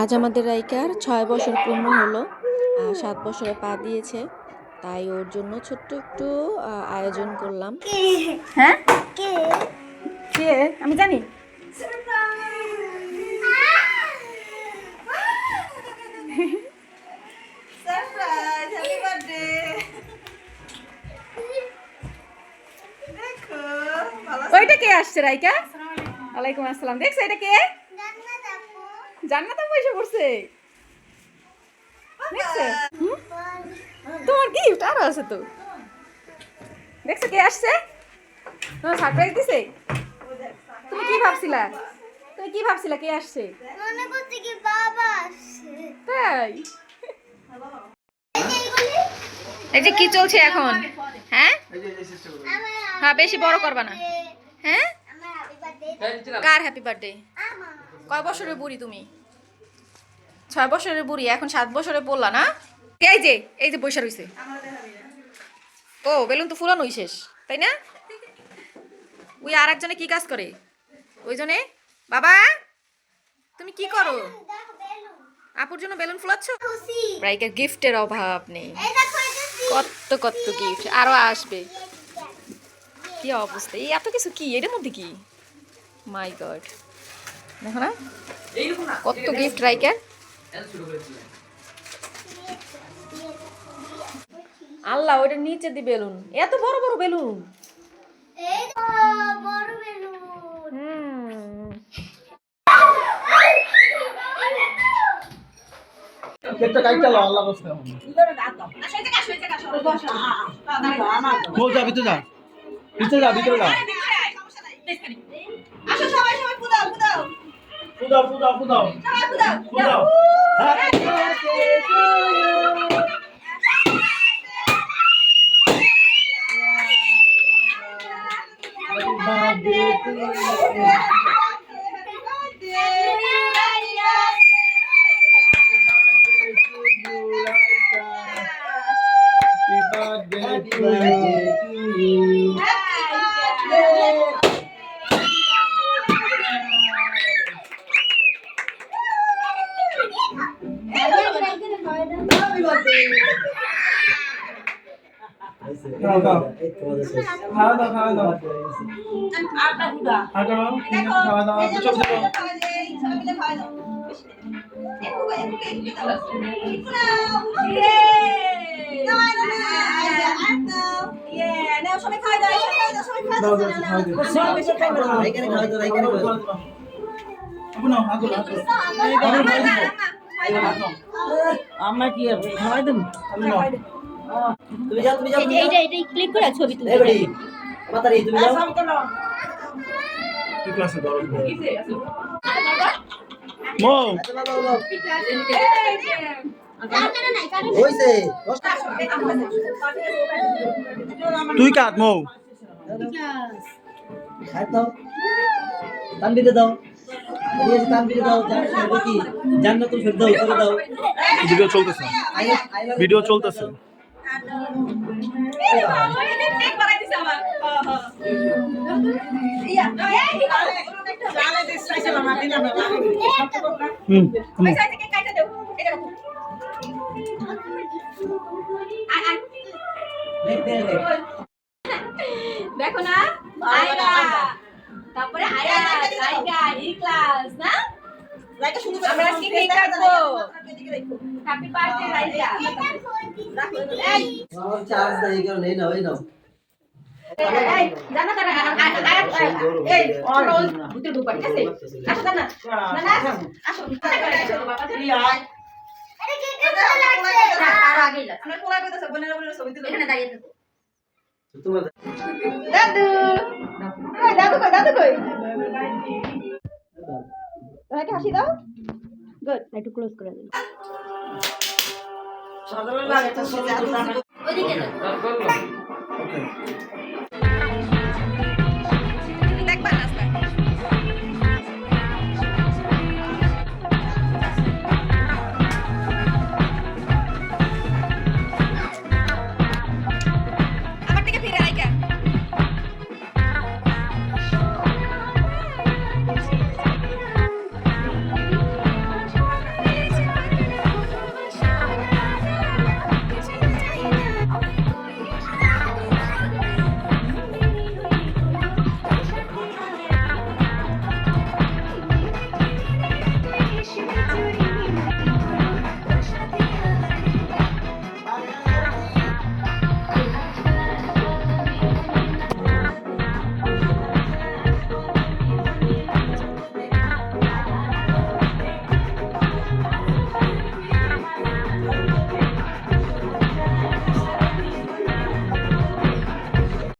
আজ আমাদের রাইকার ছয় বছর পূর্ণ হলো আর সাত বছরে পা দিয়েছে। তাই ওর জন্য ছোট্ট একটু আয়োজন করলাম। হ্যাঁ? কে? আমি জানি। সারপ্রাইজ হ্যাপি বার্থডে দেখো ভালো ওইটা কে আসছে রাইকা? ওয়ালাইকুম আসসালাম। দেখছ এটা কে? জান্নাত আপু এসে পড়ছে দেখছ? হুম? তোমার গিফট আরও আছে তো। দেখছ কে আসছে? তোমার সারপ্রাইজ দিছে? তুমি কি ভাবছিলা? তুমি কি ভাবছিলা কে আসছে? মনে করছি কি বাবা আসছে। তাই। এই যে কি চলছে এখন? হ্যাঁ? হ্যাঁ বেশি বড় করবা না। হ্যাঁ? আমার হ্যাপি বার্থডে কার হ্যাপি বার্থডে কয় বছরের বুড়ি তুমি? ছয় বছরের বুড়ি, এখন সাত বছরে পড়লা না? এই যে এই যে বৈশা রইছে ও, বেলুন তো ফুলানোই শেষ, তাই না? ওই আর একজনে কি কাজ করে? ওই জনে বাবা, তুমি কি করো? আপুর জন্য বেলুন ফুলাচ্ছ? প্রাইকের গিফটের অভাব নেই। কত কত গিফট, আরও আসবে। কি অবস্থা, এই এত কিছু কি? এর মধ্যে কি? মাই গড দেখো না? কত গিফট রাইকার আল্লাহ ওটা নিচে দি বেলুন। এত বড় বড় বেলুন। ভিতরে যা। ভিতরে যা ফুদাও ফুদাও ফুদাও ফুদাও ফুদাও সবাই ফুদাও ফুদাও Happy birthday to you. নাও, খাওয়া নাও। দাও সবাই খাওয়া দাও। এখানে খাওয়া দাও এখানে খাওয়া দাও আপু নাও হাত দাও আমার না, আমার। কি হবে খাওয়াই দেবো? তুমি যাও তুমি যাও এইটা এইটা ক্লিক করে ছবি তুলি এই বেটি মাতারি তুমি যাও। কি ক্লাসে দাও মো। তুই কাট মো? খাই দাও। তানবিরে দাও। এই যে তানবিরে দাও জান সরবে কি? জান্নাতুল ফেরদাও করে দাও ভিডিও চলতেছে। ভিডিও চলতেছে। হুম। দেখ না তারপরে আয়া ই ক্লাস না? লাইটটা সুন্দর করে আমরা আজকে কেক কাটবো। হ্যাপি বার্থডে রাইকা এই, চার্জ নাই এই কারণে এই নাও নাও। জানা তারা এই ওরা ভিতরে ঢুকবা ঠিক আছে? আসো না না না আসো আরে কে কে লাগছে। আর আগে লাগছে আমরা কোলায় কইতাছে, বোনেরা বোনেরা ছবি তুলো। এখানে দাঁড়িয়ে থাকো। দাদু! রাইকে হাসি দাও। গুড একটু ক্লোজ করে দিন। ওইদিকে।